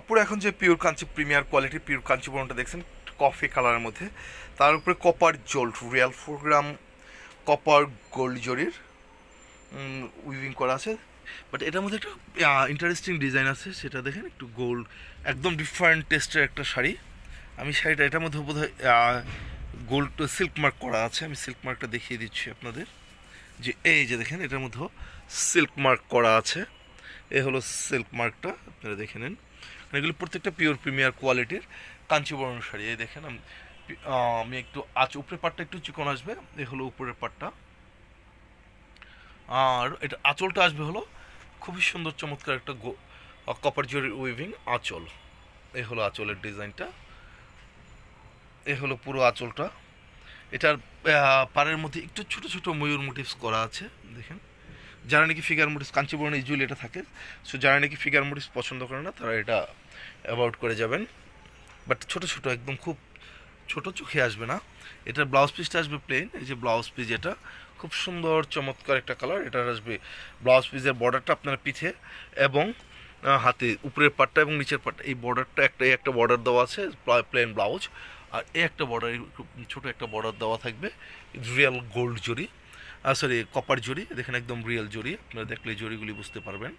আপুরা এখন যে pure Kanchi premier quality pure কাঞ্চিবরণটা দেখছেন কফি কালারের মধ্যে, তার উপরে copper gold real four gram copper gold জরির উইভিং করা আছে। বাট এটার মধ্যে একটা ইন্টারেস্টিং ডিজাইন আছে, সেটা দেখেন, একটু গোল্ড একদম ডিফারেন্ট টেস্টের একটা শাড়ি। আমি শাড়িটা এটার মধ্যে বোধ গোল্ড সিল্ক মার্ক করা আছে। আমি সিল্ক মার্কটা দেখিয়ে দিচ্ছি আপনাদের। যে এই যে দেখেন, এটার মধ্যেও সিল্ক মার্ক করা আছে। এ হলো সিল্ক মার্কটা আপনারা দেখে নেন। এগুলো প্রত্যেকটা পিওর প্রিমিয়ার কোয়ালিটির কাঞ্চিবরণ শাড়ি। এই দেখেন, আমি আমি একটু আচ উপরের পাটটা একটু চিকন আসবে এ হলো উপরের পাটটা। আর এটা আঁচলটা আসবে হলো খুবই সুন্দর, চমৎকার একটা কপার জরির উইভিং আঁচল। এ হলো আঁচলের ডিজাইনটা। এ হলো পুরো আঁচলটা। এটার পাড়ের মধ্যে একটু ছোট ছোট ময়ূর মোটিভস করা আছে, দেখেন। যারা নাকি ফিগার মোটিভস কাঞ্চিবরণ ইউজুয়ালি এটা থাকে সো যারা নাকি ফিগার মোটিভস পছন্দ করে না, তারা এটা অ্যাভয়েড করে যাবেন। বাট ছোট ছোট, একদম খুব ছোট চোখে আসবে না। এটার ব্লাউজ পিসটা আসবে প্লেন এই যে ব্লাউজ পিস এটা। খুব সুন্দর, চমৎকার একটা কালার এটার আসবে ব্লাউজ পিসের বর্ডারটা আপনার পিঠে এবং হাতে, উপরের পাটটা এবং নিচের পাটটা এই বর্ডারটা একটা একটা বর্ডার দেওয়া আছে প্লেন ব্লাউজ আর এই একটা বর্ডার ছোট একটা বর্ডার দেওয়া থাকবে রিয়েল গোল্ড জরি। সরি কপার জরি দেখেন একদম রিয়েল জরি আপনারা দেখলে জরিগুলি বুঝতে পারবেন।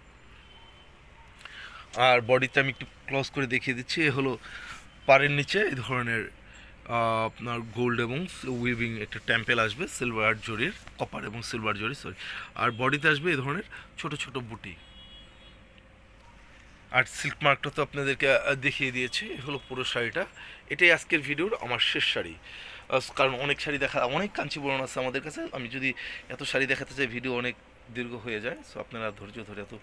আর বডিতে আমি একটু ক্লোজ করে দেখিয়ে দিচ্ছি, এ হলো পাড়ের নিচে, এই ধরনের আপনার গোল্ড এবং উইভিং একটা টেম্পেল আসবে সিলভার জরির কপার এবং সিলভার জরি সরি আর বডিতে আসবে এই ধরনের ছোট ছোট বুটি। আর সিল্ক মার্কটা তো আপনাদেরকে দেখিয়ে দিয়েছি, এ হলো পুরো শাড়িটা। এটাই আজকের ভিডিওর আমার শেষ শাড়ি। কারণ অনেক শাড়ি দেখা, অনেক কাঞ্চিবরণ আছে আমাদের কাছে। আমি যদি এত শাড়ি দেখাতে চাই, ভিডিও অনেক দীর্ঘ হয়ে যায় সো আপনারা ধৈর্য ধরে এত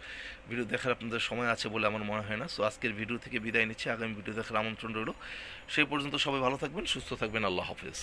ভিডিও দেখার আপনাদের সময় আছে বলে আমার মনে হয় না। সো আজকের ভিডিও থেকে বিদায় নিচ্ছি, আগামী ভিডিও দেখার আমন্ত্রণ রইল। সেই পর্যন্ত সবাই ভালো থাকবেন, সুস্থ থাকবেন, আল্লাহ হাফেজ।